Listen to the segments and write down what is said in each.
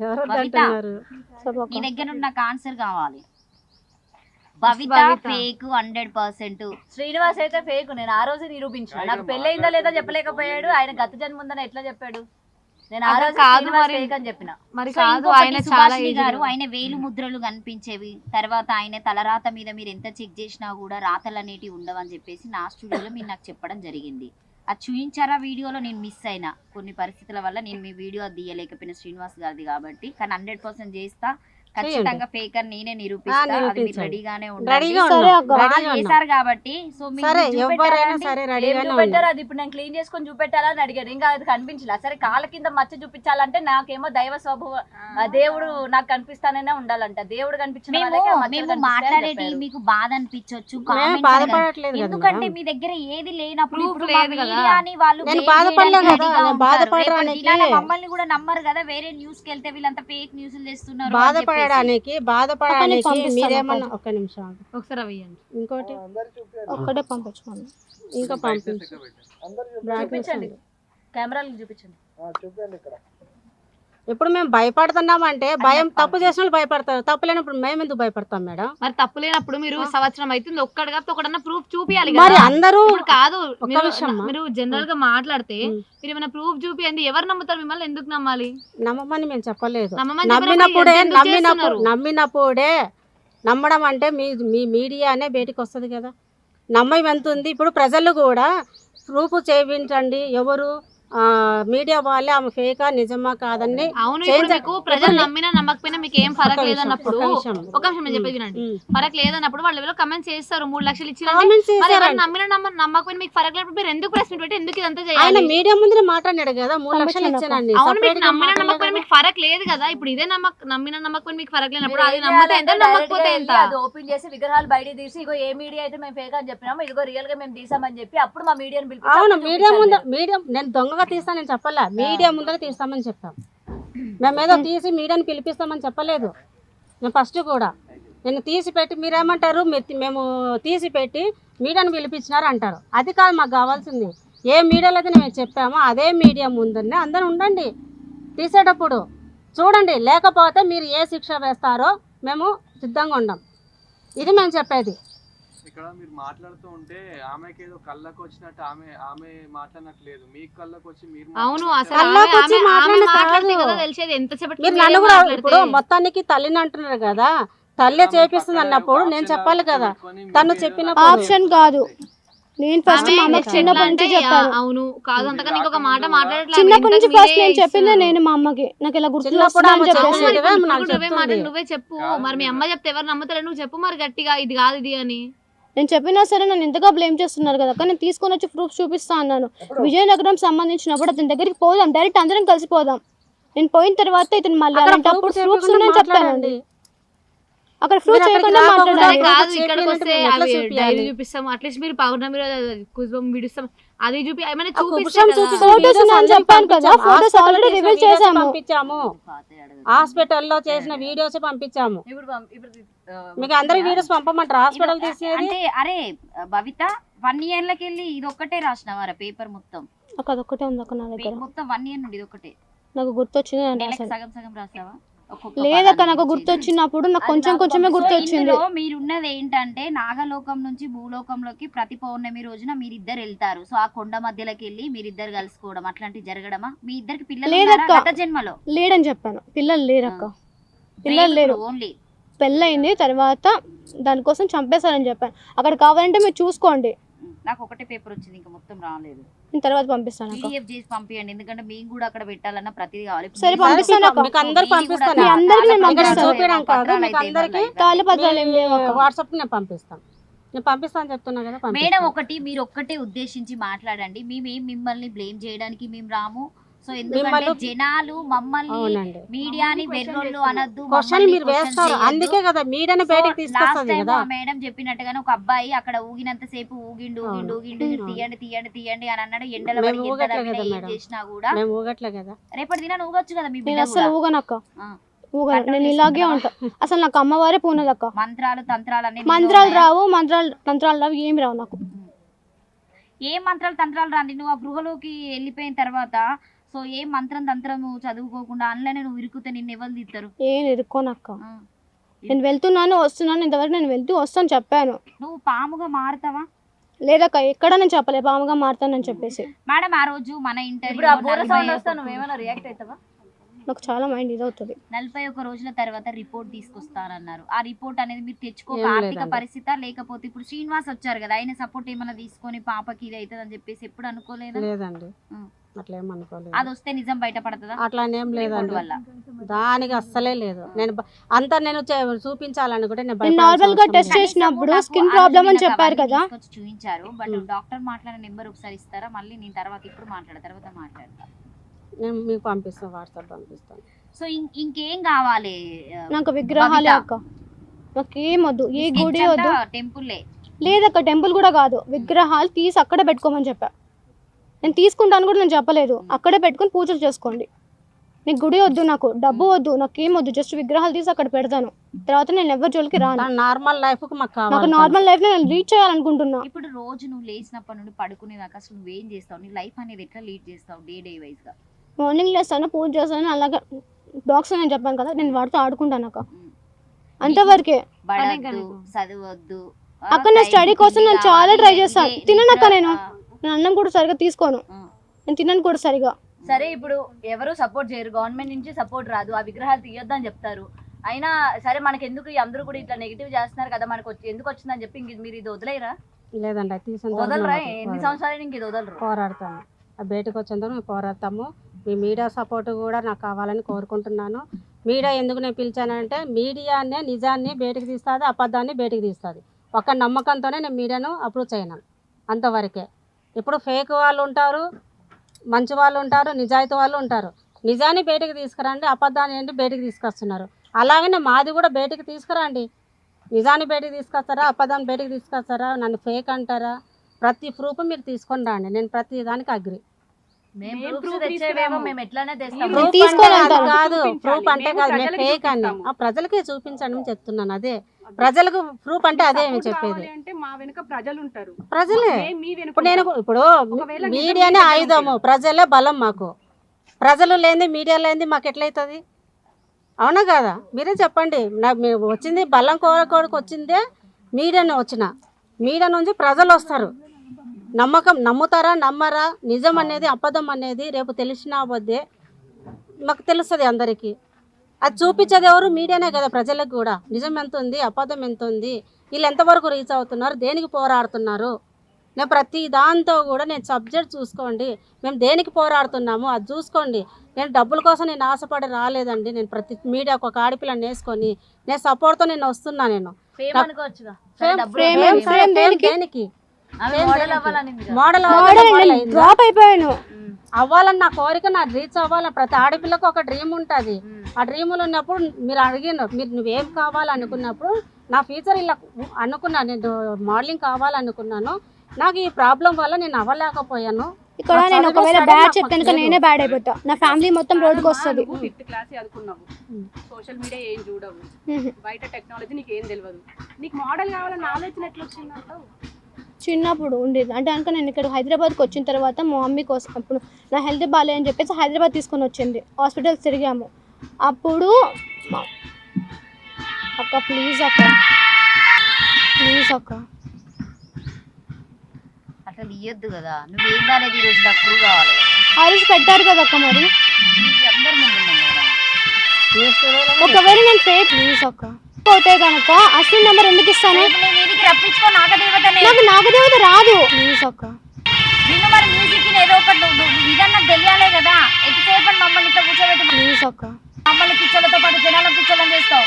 ఎవరు బబిత. అంటున్నారు? నీ దగ్గర ఉన్న నాకు ఆన్సర్ కావాలి Bhavita. Fake hundred percent. Srinivas అయితే ఫేక్ నేను ఆ రోజు నిరూపించిన. నాకు పెళ్ళయిందో లేదో చెప్పలేకపోయాడు. ఆయన గత జన్మ ఉందని ఎట్లా చెప్పాడు? నేను ఆ రోజు కాదు. ఫేక్ అని చెప్పిన. మరి కాదు ఆయన చాలా గారు ఆయన వేలు ముద్రలు కనిపించేవి. తర్వాత ఆయన తలరాత మీద మీరు ఎంత చెక్ చేసినా కూడా రాతలు అనేటివి ఉండవని చెప్పేసి నా స్టూడియోలో మీరు నాకు చెప్పడం జరిగింది. అది చూపించారా వీడియోలో? నేను మిస్ అయినా. కొన్ని పరిస్థితుల వల్ల నేను మీ వీడియో తీయలేకపోయినా తీయలేకపోయిన శ్రీనివాస్ గారిది కాబట్టి. కానీ హండ్రెడ్ పర్సెంట్ చేస్తా ఖచ్చితంగా ఫేక్ అని నేనే నిరూపిస్తా. అది మీరు నిరూపించండి. రెడీగానే రెడీగా ఉండాలి కాబట్టి సో ఉన్నాం చూపెట్టారు? అది ఇప్పుడు నేను క్లీన్ చేసుకొని చూపెట్టాలా అని అడిగారు. ఇంకా అది కనిపించలే. సరే కాళ్ళ కింద మచ్చ చూపించాలంటే నాకేమో దైవ స్వభావ ఆ దేవుడు నాకు కనిపిస్తాననే ఉండాలంట. దేవుడు కనిపించిన మాట్లాడేటి చెప్పారు. మీకు బాధ అనిపించవచ్చు ఎందుకంటే. మీ దగ్గర ఏది లేనప్పుడు వాళ్ళు మమ్మల్ని కూడా నమ్మరు కదా వేరే న్యూస్కి వెళ్తే వీళ్ళంతా ఫేక్ న్యూస్ చేస్తున్నారు బాధపడడానికి బాధపడడానికి మీరేమన్నా ఒక్క నిమిషం ఆగు. ఒకసారి అవి ఇయ్యండి. ఇంకోటి? ఒక్కటే పంపించుకోండి. ఇంకా పంపించు. చూపించండి. కెమెరాలు చూపించండి. ఇప్పుడు మేము భయపడుతున్నామంటే భయం తప్పు చేసిన వాళ్ళు భయపడతారు. తప్పు లేనప్పుడు మేము ఎందుకు భయపడతాం మేడం? మరి తప్పు లేనప్పుడు మీరు సంవత్సరం అవుతుంది ఒక్కడు కాకపోతే ఒకడన్నా ప్రూఫ్ చూపియాలి మరి అందరూ కాదు మీరు- విషయం అమ్మా. మీరు జనరల్గా మాట్లాడితే. మీరు ఏమైనా ప్రూఫ్ చూపియండి. ఎవరు నమ్ముతారు మిమ్మల్ని? ఎందుకు నమ్మాలి? నమ్మమని మేము చెప్పలేదు. నమ్మినప్పుడే నమ్మినప్పుడు? నమ్మినప్పుడే నమ్మడం అంటే మీ మీ మీడియానే బయటికి వస్తుంది కదా. నమ్మం ఎంత ఉంది? ఇప్పుడు ప్రజలు కూడా ప్రూఫ్ చేయించండి. ఎవరు మీడియా వాళ్ళే ఆమె ఫేకా నిజమా కాదని అవును చేంజ్ ఇప్పుడు మీకు ప్రజలు నమ్మినా నమ్మకపోయినా మీకు ఏం ఫరక్ విషయం, లేదన్నప్పుడు విషయం. ఒక నిమిషం నేను చెప్పేది వినండి. ఫరక్ లేదన్నప్పుడు వాళ్ళు ఎవరో కమెంట్స్ చేస్తారు మూడు లక్షలు ఇచ్చిన. నమ్మినా నమ్మ నమ్మకపోయినా మీకు ఫరక్ లేనప్పుడు మీరు ఎందుకు ప్రెస్ మీట్ పెట్టి ఎందుకు ఇదంతా ఆయన చేయాలి మీడియా ముందు మాట్లాడాడు కదా మూడు లక్షలు ఇచ్చానండి అవును మీకు నమ్మిన నమ్మకపోయినా. మీకు ఫరక్ లేదు కదా ఇప్పుడు ఇదే నమ్మక నమ్మిన నమ్మకపోయినా మీకు ఫరక్ లేనప్పుడు అది నమ్మితే ఎంత నమ్మకపోతే ఎంత ఓపెన్ చేసి విగ్రహాలు బయట తీసి ఇగో ఏ మీడియా అయితే మేము ఫేక్ అని చెప్పినామో ఇదిగో రియల్గా మేము తీసామని చెప్పి అప్పుడు మా మీడియాని అవును మీడియా చూపించాలి ముందు. మీడియా నేను దొంగగా తీస్తానని చెప్పలే? మీడియా ముందర తీస్తామని చెప్పాం. మేము ఏదో తీసి మీడియాని పిలిపిస్తామని చెప్పలేదు. నేను ఫస్ట్ కూడా. నేను తీసి పెట్టి మీరేమంటారు? మేము తీసి పెట్టి మీడియాని పిలిపించినారు అంటారు. అది కాదు మాకు కావాల్సింది. ఏ మీడియాలో అయితే మేము చెప్పామో అదే మీడియా ముందరనే అందరూ ఉండండి. తీసేటప్పుడు చూడండి. లేకపోతే మీరు ఏ శిక్ష వేస్తారో మేము సిద్ధంగా ఉండం. ఇది మేము చెప్పేది. ఇక్కడ మీరు మాట్లాడుతూ ఉంటే ఆమెకి ఏదో కళ్ళకు వచ్చినట్టు ఆమె ఆమె మాట్లాడినట్లేదు మీ కళ్ళకు వచ్చి మీరు అవును అసలు కల్లోకి ఆమె- వచ్చి ఆమె- ఆమె మాట్లాడిన మాట్లాడితే కాదు. కదా తెలిసేది. ఎంత సేపటికి మీరు మీరే నన్ను కూడా మాట్లాడితే. ఇప్పుడు మొత్తానికి తల్లిని అంటున్నారు కదా. తల్లి చేపిస్తుంది అన్నప్పుడు నేను చెప్పాలి కదా. తను చెప్పినప్పుడు ఆప్షన్ కాదు. నేను ఫస్ట్ ఆమె మా అమ్మకి next చిన్నప్పటి నుంచి చెప్పాను. ఆ, అవును. కాదు అంతగా నీకు ఒక మాట మాట్లాడట్లేదు. చిన్నప్పటి నుంచి ఇంతకు ఫస్ట్ మీరే నేను చెప్పిందే ఇస్తున్నారు. నేను మా అమ్మకి. నాకు ఇలా గుర్తు చిన్నప్పుడు ఆమె వస్తుందని అవును చెప్పేసి చెప్పేది. మరి ఇప్పుడు నాకు ఇప్పుడు నువ్వే మాట చెప్తుంది. నువ్వే చెప్పు. కాదు మరి మీ అమ్మ చెప్తే ఎవరు నమ్ముతారు నువ్వు చెప్పు మరి గట్టిగా. ఇది కాదు ఇది అని. నేను చెప్పినా సరే నన్ను ఎంతగా బ్లేమ్ చేస్తున్నారు కదా కానీ నేను తీసుకొని వచ్చి ప్రూఫ్ చూపిస్తా అన్నాను. విజయనగరం సంబంధించినప్పుడు అతని దగ్గరికి పోదాం డైరెక్ట్ అందరం కలిసిపోదాం నేను పోయిన తర్వాత ఇతను మళ్ళీ అలాంటప్పుడు ప్రూఫ్ ప్రూఫ్స్ ఉన్నాయని చెప్పానండి. అక్కడ అక్కడికి చేయకుండా మాట్లాడాలి. కాదు. ఇక్కడికి వస్తే? డైరీ చూపిస్తాం. అట్లీస్ట్ మీరు పౌర్ణమి రోజు కుజం విడుస్తాం. అది చూపి ఏమైనా చూపిస్తే నేను అందరికి చెప్పాను కదా, చేసిన reveal videos చేశాము. పంపించాము. హాస్పిటల్లో చేసిన వీడియోస్ పంపించాము. ఇప్పుడు ఇప్పుడు మీకు అందరికి వీడియోస్ పంపమంటారు? హాస్పిటల్ తీసేది? అంటే అరే భవిత వన్ ఇయర్ లకి వెళ్ళి ఇది ఒక్కటే రాసినవారా పేపర్ మొత్తం? అదొక్కటే ఉంది అక్క నా దగ్గర. మొత్తం వన్ ఇయర్ నుండి ఇది ఒకటే నాకు గుర్తొచ్చింది సగం సగం రాసావా? ఒక్కొక్క లేదక్క నాకు. గుర్తొచ్చినప్పుడు నాకు కొంచెం కొంచెమే గుర్తొచ్చింది. మీరున్నది ఏంటంటే నాగలోకం నుంచి భూలోకంలోకి ప్రతి పౌర్ణమి రోజున మీరిద్దరు వెళ్తారు. సో ఆ కొండ మధ్యలోకి వెళ్ళి మీరిద్దరు కలుసుకోవడం అట్లాంటివి జరగడమా? మీ ఇద్దరికి పిల్లలు లేదక్క. ఉన్నారా? గత జన్మలో? లేడని చెప్పాను. పిల్లలు లేరక్క. పిల్లలు లేరు. ఓన్లీ పెళ్ళయింది తర్వాత దానికోసం చంపేశారని చెప్పాను. అక్కడ కావాలంటే మీరు చూసుకోండి. నాకు ఒకటే పేపర్ వచ్చింది ఇంకా మొత్తం రాలేదు. నేను తర్వాత పంపిస్తాను పీడిఎఫ్ చేసి పంపించండి ఎందుకంటే మేము కూడా అక్కడ పెట్టాలన్నా ప్రతిదీ కావాలి. సరే, మీరు- పంపిస్తాను. మీకు అందరికి పంపిస్తాను. మీ అందరికీ నేను ఇక్కడ పంపిస్తాను. చూపించడం కాదు పత్రాలు మీకు అయితే అందరికి ఇవ్వాలి. తాళపత్రాలు ఏం లేవు అక్క. వాట్సాప్ నేను పంపిస్తాను. నేను పంపిస్తాను చెప్తున్నా కదా మేడం. ఒకటి మీరు ఒక్కటే ఉద్దేశించి మాట్లాడండి. మేమేం మిమ్మల్ని బ్లేమ్ చేయడానికి మేము రాము? సో ఎందుకంటే జనాలు మమ్మల్ని మీడియాని వెర్రోళ్ళు అనద్దు క్వశ్చన్ మీరు వేస్తారు. అందుకే కదా మీడియాని బయటకు తీసుకొస్తుంది కదా. మేడం చెప్పినట్టుగానే ఒక అబ్బాయి అక్కడ ఊగినంత సేపు ఊగిండు ఊగిండు. ఊగిండు. తీయండి తీయండి తీయండి అని అన్నాడు. ఎండల ఏం. చేసినా కూడా మేము ఊగట్లే కదా. రేపటి దినాన్ని ఊగొచ్చు కదా మీ బిడ్డ అసలు. ఊగనక్క. ఆ. ఊగను. కంట్రోల్ నేను ఇలాగే? ఉంటా. అసలు నాకు అమ్మవారే పూనదక్క. మంత్రాలు తంత్రాలు మంత్రాలు రావు మంత్రాలు తంత్రాలు రావు ఏమి రావు నాకు. ఏ మంత్రాలు తంత్రాలు రాండి నువ్వు ఆ గృహలోకి వెళ్ళిపోయిన తర్వాత సో ఏ మంత్రం తంత్రం చదువుకోకుండా అందులోనే నువ్వు ఇరుకుతే నిన్ను ఎవరు తీస్తారు ఏం ఇరుక్కోనక్క. నేను వెళ్తున్నాను వస్తున్నాను ఇంతవరకు నేను వెళ్తూ వస్తాను చెప్పాను. నువ్వు పాముగా మారుతావా? లేదక్క ఎక్కడ నేను చెప్పలే పాముగా మారుతానని చెప్పేసి. మేడం ఆ రోజు మన ఇప్పుడు ఆ బోర సౌండ్ ఇంటర్వ్యూ నాకు చాలా మైండ్ ఇదవుతుంది నలభై ఒక్క రోజుల తర్వాత రిపోర్ట్ తీసుకొస్తానన్నారు. ఆ రిపోర్ట్ అనేది మీరు తెచ్చుకోక ఏం ఆర్థిక. పరిస్థితి లేకపోతే ఇప్పుడు శ్రీనివాస్ వచ్చారు కదా ఆయన సపోర్ట్ ఏమైనా తీసుకొని పాపకి ఇది అవుతుంది అని చెప్పేసి ఎప్పుడు అనుకోలేదా? లేదండి. ఉం. అట్లా ఏం అనుకోలేదు అది వస్తే నిజం బయటపడుతుందా? అట్లా ఏం లేదండి. దానికి అస్సలే లేదు. నేను అంతా నేను చూపించాలనుకుంటే నేను నార్మల్గా టెస్ట్. చేసినప్పుడు స్కిన్ ప్రాబ్లం అని చెప్పారు కదా. చూపించారు బట్. డాక్టర్ మాట్లాడిన నెంబర్ ఒకసారి ఇస్తారా? మళ్ళీ నేను తర్వాత ఇప్పుడు మాట్లాడ తర్వాత మాట్లాడతా. నేను మీకు పంపిస్తాను వాట్సాప్ పంపిస్తాను. సో ఇంకేం కావాలి? నాకు విగ్రహాలే. అక్క. నాకేం వద్దు. ఏ గుడి వద్దు. టెంపుల్లే లేదక్క టెంపుల్ కూడా కాదు. విగ్రహాలు తీసి అక్కడే పెట్టుకోమని చెప్పా. నేను తీసుకుంటాను కూడా నేను చెప్పలేదు. అక్కడే పెట్టుకొని పూజలు చేసుకోండి. నీకు గుడి వద్దు నాకు డబ్బు వద్దు నాకేం వద్దు జస్ట్ విగ్రహాలు తీసి అక్కడ పెడతాను. తర్వాత నేను ఎవరి జోలికి రాను. నార్మల్ లైఫ్ నాకు కావాలి నార్మల్ లైఫ్లో నేను రీచ్ చేయాలనుకుంటున్నా. ఇప్పుడు రోజు నువ్వు లేచినప్పటి నుండి పడుకునేదాకా అసలు నువ్వేం చేస్తావు? నీ లైఫ్ అనేది ఎట్లా లీడ్ చేస్తావు డే డే వైజ్గా మార్నింగ్ లేస్తాను పూజ చేస్తాను అలాగే బాక్స్ నేను చెప్పాను కదా నేను వాడితో ఆడుకుంటాను అక్క. అంతవరకే. చదవద్దు. ఆ, అక్క నా స్టడీ కోసం నేను చాలా ట్రై చేస్తాను తిననక్క నేను. నేను అన్నం కూడా సరిగా తీసుకోను. నేను తినను కూడా సరిగా. సరే ఇప్పుడు ఎవరు సపోర్ట్ చేయరు. గవర్నమెంట్ నుంచి సపోర్ట్ రాదు. ఆ విగ్రహాలు తీయొద్దని చెప్తారు. అయినా సరే మనకి ఎందుకు ఈ అందరూ కూడా ఇట్లా నెగిటివ్ చేస్తున్నారు కదా? మనకు వచ్చి- ఎందుకు వచ్చిందని చెప్పి ఇంక మీరు ఇది వదిలేరా? లేదండి వదలరా? ఎన్ని. సంవత్సరాలు ఇంక ఇది వదలరు. పోరాడతాము. ఆ బయటకు వచ్చేందుకు మేము పోరాడతాము. మీ మీడియా సపోర్ట్ కూడా నాకు కావాలని కోరుకుంటున్నాను. మీడియా ఎందుకు నేను పిలిచానంటే మీడియానే నిజాన్ని బయటకు తీస్తుంది అబద్ధాన్ని బయటకు తీస్తుంది. ఒక నమ్మకంతోనే నేను మీడియాను అప్రోచ్ అయినాను అంతవరకే. ఇప్పుడు ఫేక్ వాళ్ళు ఉంటారు మంచి వాళ్ళు ఉంటారు నిజాయితీ వాళ్ళు ఉంటారు. నిజాన్ని బయటకు తీసుకురండి అబద్ధాన్ని ఏంటి బయటకు తీసుకొస్తున్నారు. అలాగనే మాది కూడా బయటకు తీసుకురండి. నిజాన్ని బయటకు తీసుకొస్తారా అబద్ధాన్ని బయటకు తీసుకొస్తారా నన్ను ఫేక్ అంటారా? ప్రతి ప్రూఫ్ మీరు తీసుకొని రండి. నేను ప్రతి దానికి అగ్రి. కాదు. ప్రూఫ్ అంటే కాదు ప్రజలకి ఫేక్ అని. ఆ ప్రజలకే చూపించండి చెప్తున్నాను అదే. ప్రజలకు ప్రూఫ్ అంటే అదే చెప్పేది. మా వెనుక ప్రజలు. ఉంటారు ప్రజలే ఇప్పుడు నేను. ఇప్పుడు మీడియానే ఆయుధము. ప్రజలే బలం మాకు. ప్రజలు లేనిది మీడియా లేనిది మాకు ఎట్లయితుంది? అవునా కదా? మీరే చెప్పండి. నాకు మేము వచ్చింది బలం కోరకోడికి వచ్చిందే మీడియానే వచ్చిన. మీడియా నుంచి ప్రజలు వస్తారు. నమ్మకం నమ్ముతారా నమ్మరా? నిజం అనేది అబద్ధం అనేది రేపు తెలిసినా పోతే మాకు తెలుస్తుంది అందరికీ. అది చూపించేది ఎవరు? మీడియానే కదా ప్రజలకు కూడా. నిజం ఎంత ఉంది అబద్ధం ఎంత ఉంది వీళ్ళు ఎంతవరకు రీచ్ అవుతున్నారు? దేనికి పోరాడుతున్నారు? నేను ప్రతి దాంతో కూడా నేను సబ్జెక్ట్ చూసుకోండి. మేము దేనికి పోరాడుతున్నాము? అది చూసుకోండి. నేను డబ్బుల కోసం నేను ఆశపడి రాలేదండి. నేను ప్రతి మీడియాకు ఒక ఆడపిల్లని వేసుకొని నేను సపోర్ట్తో నేను వస్తున్నా నేను. దేనికి? మోడల్? డ్రాప్ అయిపోయాను. అవ్వాలని నా కోరిక నా రీచ్ అవ్వాలని ప్రతి ఆడపిల్లకు ఒక డ్రీమ్ ఉంటుంది. ఆ డ్రీములు ఉన్నప్పుడు మీరు అడిగిన మీరు నువ్వేం కావాలనుకున్నప్పుడు నా ఫ్యూచర్ ఇలా అనుకున్నా నేను మోడలింగ్ కావాలనుకున్నాను. నాకు ఈ ప్రాబ్లం వల్ల నేను అవ్వలేకపోయాను. ఇక్కడ నేను ఒకవేళ బ్యాడ్ నాకు చెప్తే కనుక లేదు. నేనే బ్యాడ్ అయిపోతా. నా ఫ్యామిలీ మొత్తం రోడ్డుకి వస్తుంది. ఫిఫ్త్ క్లాస్ చదువుకున్నావు సోషల్ మీడియా ఏం చూడవు. బయట టెక్నాలజీ నీకు ఏం తెలియదు నీకు మోడల్ కావాలన్న ఆలోచన ఎట్లా వచ్చింది అంటావు చిన్నప్పుడు ఉండేది. అంటే కనుక నేను ఇక్కడ హైదరాబాద్కి వచ్చిన తర్వాత మా మమ్మీ కోసం అప్పుడు నా హెల్త్ బాగాలేదని చెప్పేసి హైదరాబాద్ తీసుకొని వచ్చింది. హాస్పిటల్స్ తిరిగాము. అప్పుడు అక్క ప్లీజ్ అక్క. ప్లీజ్ అక్క. అట్లా ఇయ్యొద్దు కదా. నువ్వేందా అనేది ఈరోజు నాకు ప్రూవ్ కావాలి పెట్టారు కదా అక్క మరి. అందరి ముందు ఒకవేళ నేను ఫేక్ ప్లీజ్ అక్క. పోతే కనుక అసలు నెంబర్ ఎందుకు ఇస్తాను? రప్పించుకో నాగదేవతనే నాకు నాగదేవత రాదు. ప్లీజ్ అక్క. నిన్ను మరి మ్యూజిక్ ఏదో ఒకటి ఇదన్నా తెలియాలే కదా. ఎంతసేపు మమ్మల్ని ఇట్లా కూర్చోబెట్టి ప్లీజ్ అక్క. మమ్మల్ని పిచ్చలతో పాటు జనాలను పిచ్చలని చేస్తావు.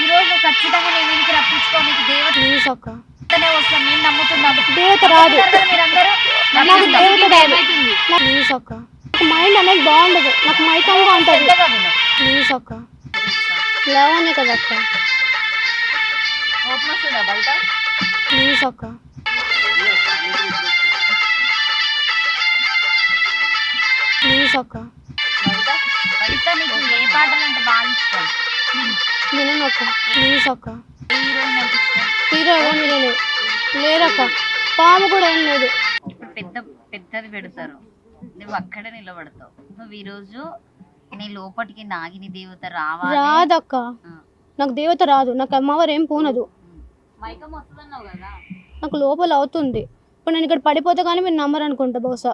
ఈ రోజు నువ్వు ఖచ్చితంగా నేను రప్పించుకో నీకు ప్లీజ్ అక్క. దేవతనే వస్తాను నేను నమ్ముతున్నాను. దేవత రాదు. నమ్ముతారు కదా మీరందరూ నాకు దేవత రాదు. ప్లీజ్ అక్క. నాకు మైండ్ అనేది బాగుండదు. నాకు మైకంగా ఉంటుంది. ప్లీజ్ అక్క. లవ్ కదా అక్క. ప్లీజ్ అక్క ప్లీజ్ అక్క బయట ఏ పాటలు అంటే బాగా ఇష్టం వినను అక్క ప్లీజ్ అక్క హీరో ఎవరు లేరు. లేరక్క. పాము కూడా ఏం లేదు. పెద్ద పెద్దది పెడతారు. నువ్వు అక్కడే నిలబడతావు. నువ్వు ఈరోజు నీ లోపటికి నాగిని దేవత రావాలి? రాదక్క. నాకు దేవత రాదు. నాకు అమ్మవారు ఏం పోనదు మైకం వస్తుందన్నావు కదా? నాకు లోపల అవుతుంది. ఇప్పుడు నేను ఇక్కడ పడిపోతే కానీ మీరు నమ్మరు అనుకుంటా బహుశా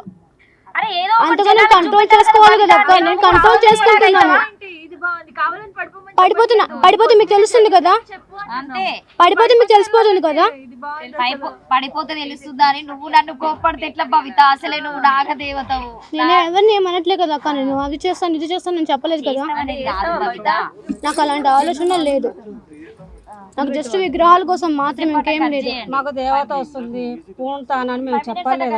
అంతగా జనాలకు కంట్రోల్ చేసుకోవాలి కదా అక్క. నేను కంట్రోల్ చేసుకుంటున్నాను పడిపోతున్నా. పడిపోతే మీకు తెలుస్తుంది కదా? అంతే. పడిపోతే మీకు తెలిసిపోతుంది కదా? పడిపోతే తెలుస్తుందా. అని నువ్వు నన్ను కోప్పడితే ఎట్లా భవిత? అసలే నువ్వు నాగదేవతవు. నేను ఎవరిని ఏమనట్లే కదా అక్క నేను? అది చేస్తాను ఇది చేస్తాను నేను చెప్పలేదు కదా? నాకు అలాంటి ఆలోచన లేదు. నాకు జస్ట్ విగ్రహాల కోసం మాత్రం ఇంకేం లేదు. మాకు దేవత వస్తుంది. పూనుతానని మేము చెప్పలేదు